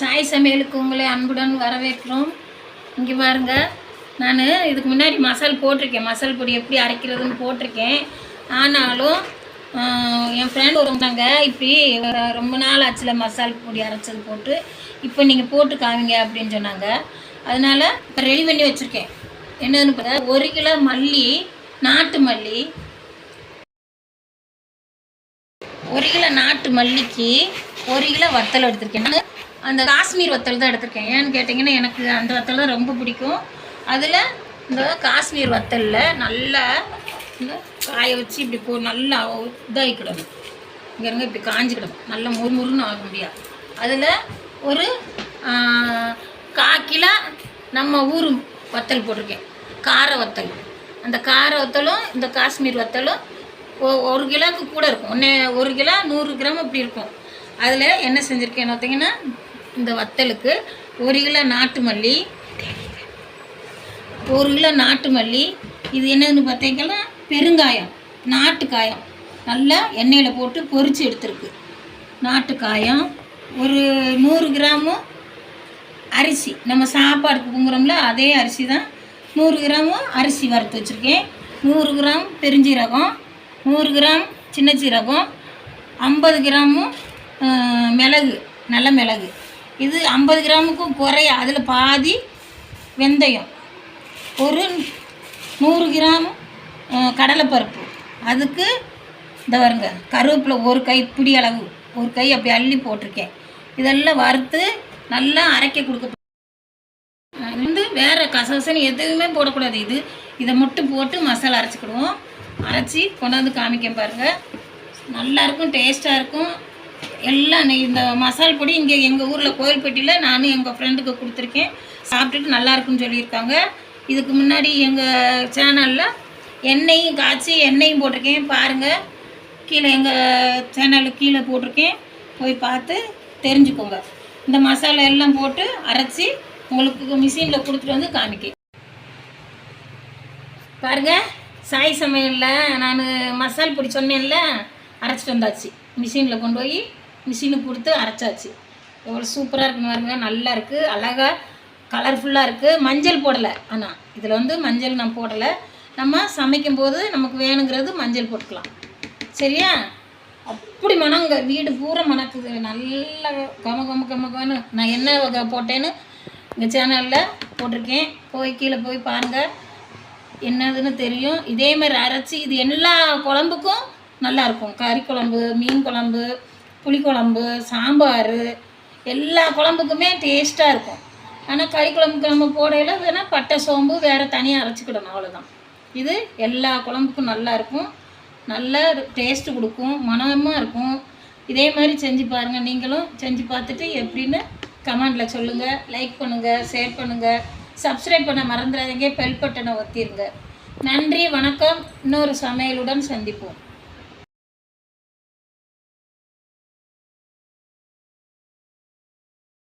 சாய் சமையலுக்கு உங்களை அன்புடன் வரவேற்கிறோம். இங்கே பாருங்கள் நான் இதுக்கு முன்னாடி மசால் போட்டிருக்கேன். மசால் பொடி எப்படி அரைக்கிறதுன்னு போட்டிருக்கேன். ஆனாலும் என் ஃப்ரெண்ட் ஒருந்தாங்க இப்படி ரொம்ப நாள் ஆச்சுல மசால் பொடி அரைச்சது போட்டு. இப்போ நீங்கள் போட்டு காவிங்க அப்படின்னு சொன்னாங்க. அதனால் இப்போ ரெடி பண்ணி வச்சுருக்கேன். என்னன்னு பார்த்தா ஒரு கிலோ மல்லி நாட்டு மல்லி. ஒரு கிலோ நாட்டு மல்லிக்கு ஒரு கிலோ வத்தல் எடுத்திருக்கேன். அந்த காஷ்மீர் வத்தல் தான் எடுத்திருக்கேன். ஏன்னு கேட்டிங்கன்னா எனக்கு அந்த வத்தல் தான் ரொம்ப பிடிக்கும். அதில் இந்த காஷ்மீர் வத்தலில் நல்லா இந்த காய வச்சு இப்படி போ நல்லா இதாகிக்கிடணும் இங்கே இருங்க இப்படி காஞ்சிக்கிடணும். நல்லா முறுமுறுன்னு ஆக முடியாது அதில் ஒரு ஆ, கிலோ நம்ம ஊர் வத்தல் போட்டிருக்கேன். கார வத்தல். அந்த கார வத்தலும் இந்த காஷ்மீர் வத்தலும் ஒ- ஒரு கிலோவுக்கு கூட இருக்கும். ஒன்று ஒரு கிலோ நூறு கிராம் இப்படி இருக்கும். அதில் என்ன செஞ்சுருக்கேன்னு பார்த்தீங்கன்னா இந்த வத்தலுக்கு ஒரு கிலோ நாட்டு மல்லி ஒரு கிலோ நாட்டு மல்லி. இது என்னதுன்னு பார்த்தீங்கன்னா பெருங்காயம் நாட்டுக்காயம் நல்லா எண்ணெயில் போட்டு பொறிச்சு எடுத்துருக்கு. நாட்டுக்காயம் ஒரு நூறு கிராமும் அரிசி. நம்ம சாப்பாடுக்கு பொங்குறோம்ல அதே அரிசி தான். நூறு கிராமும் அரிசி வறுத்து வச்சுருக்கேன். நூறு கிராம் பெருஞ்சீரகம் நூறு கிராம் சின்ன சீரகம் ஐம்பது கிராமும் மிளகு நல்ல மிளகு. இது ஐம்பது கிராமுக்கும் குறைய. அதில் பாதி வெந்தயம். ஒரு நூறு கிராம் கடலைப்பருப்பு. அதுக்கு இந்த வருங்க கருவேப்பிலை ஒரு கை பிடி அளவு. ஒரு கை அப்படி அள்ளி போட்டிருக்கேன். இதெல்லாம் வறுத்து நல்லா அரைக்க கொடுக்க வந்து வேறு கசகசன்னு எதுவுமே போடக்கூடாது இது. இதை மட்டும் போட்டு மசாலா அரைச்சிக்கிடுவோம். அரைச்சி கொண்டாந்து காமிக்க பாருங்கள் நல்லாயிருக்கும் டேஸ்ட்டாக இருக்கும். எல்லாம் இந்த மசால் பொடி இங்கே எங்கள் ஊரில் கோயில்பட்டியில் நானும் எங்கள் ஃப்ரெண்டுக்கு கொடுத்துருக்கேன். சாப்பிட்டுட்டு நல்லாயிருக்குன்னு சொல்லியிருக்காங்க. இதுக்கு முன்னாடி எங்கள் சேனலில் எண்ணெயும் காய்ச்சி எண்ணெயும் போட்டிருக்கேன். பாருங்கள் கீழே எங்கள் சேனலுக்கு கீழே போட்டிருக்கேன். போய் பார்த்து தெரிஞ்சுக்கோங்க. இந்த மசாலா எல்லாம் போட்டு அரைச்சி உங்களுக்கு மிஷினில் கொடுத்துட்டு வந்து காமிக்க பாருங்கள் சாய் சமையலில் நான் மசால் பொடி சொன்னேன்ல. அரைச்சிட்டு வந்தாச்சு. மிஷினில் கொண்டு போய் மிஷினுக்கு கொடுத்து அரைச்சாச்சு. எவ்வளோ சூப்பராக இருக்குன்னு பாருங்க. நல்லா இருக்குது அழகாக கலர்ஃபுல்லாக இருக்குது மஞ்சள் போடலை. ஆனால் இதில் வந்து மஞ்சள் நான் போடலை. நம்ம சமைக்கும்போது நமக்கு வேணுங்கிறது மஞ்சள் போட்டுக்கலாம். சரியா? அப்படி மணங்க. வீடு பூரா மணக்குது. நல்ல கம கம கம கமன்னு நான் என்ன வகை போட்டேன்னு எங்கள் சேனலில் போட்டிருக்கேன். போய் கீழே போய் பாருங்கள் என்னதுன்னு தெரியும். இதே மாதிரி அரைச்சி இது எல்லா குழம்புக்கும் நல்லாயிருக்கும். கறி குழம்பு மீன் குழம்பு புளிக்குழம்பு சாம்பார் எல்லா குழம்புக்குமே டேஸ்ட்டாக இருக்கும். ஆனால் கறி குழம்புக்கு நம்ம போடையில் வேணால் பட்டை சோம்பு வேறு தனியாக அரைச்சிக்கிடணும் அவ்வளோதான் இது எல்லா குழம்புக்கும் நல்லாயிருக்கும். நல்ல டேஸ்ட்டு கொடுக்கும் மனமாக இருக்கும். இதே மாதிரி செஞ்சு பாருங்கள் நீங்களும் செஞ்சு பார்த்துட்டு எப்படின்னு கமெண்டில் சொல்லுங்கள் லைக் பண்ணுங்கள் ஷேர் பண்ணுங்கள் சப்ஸ்கிரைப் பண்ண மறந்துடாதீங்க. பெல் பட்டனை ஒத்திருங்க. நன்றி வணக்கம். இன்னொரு சமையலுடன் சந்திப்போம்.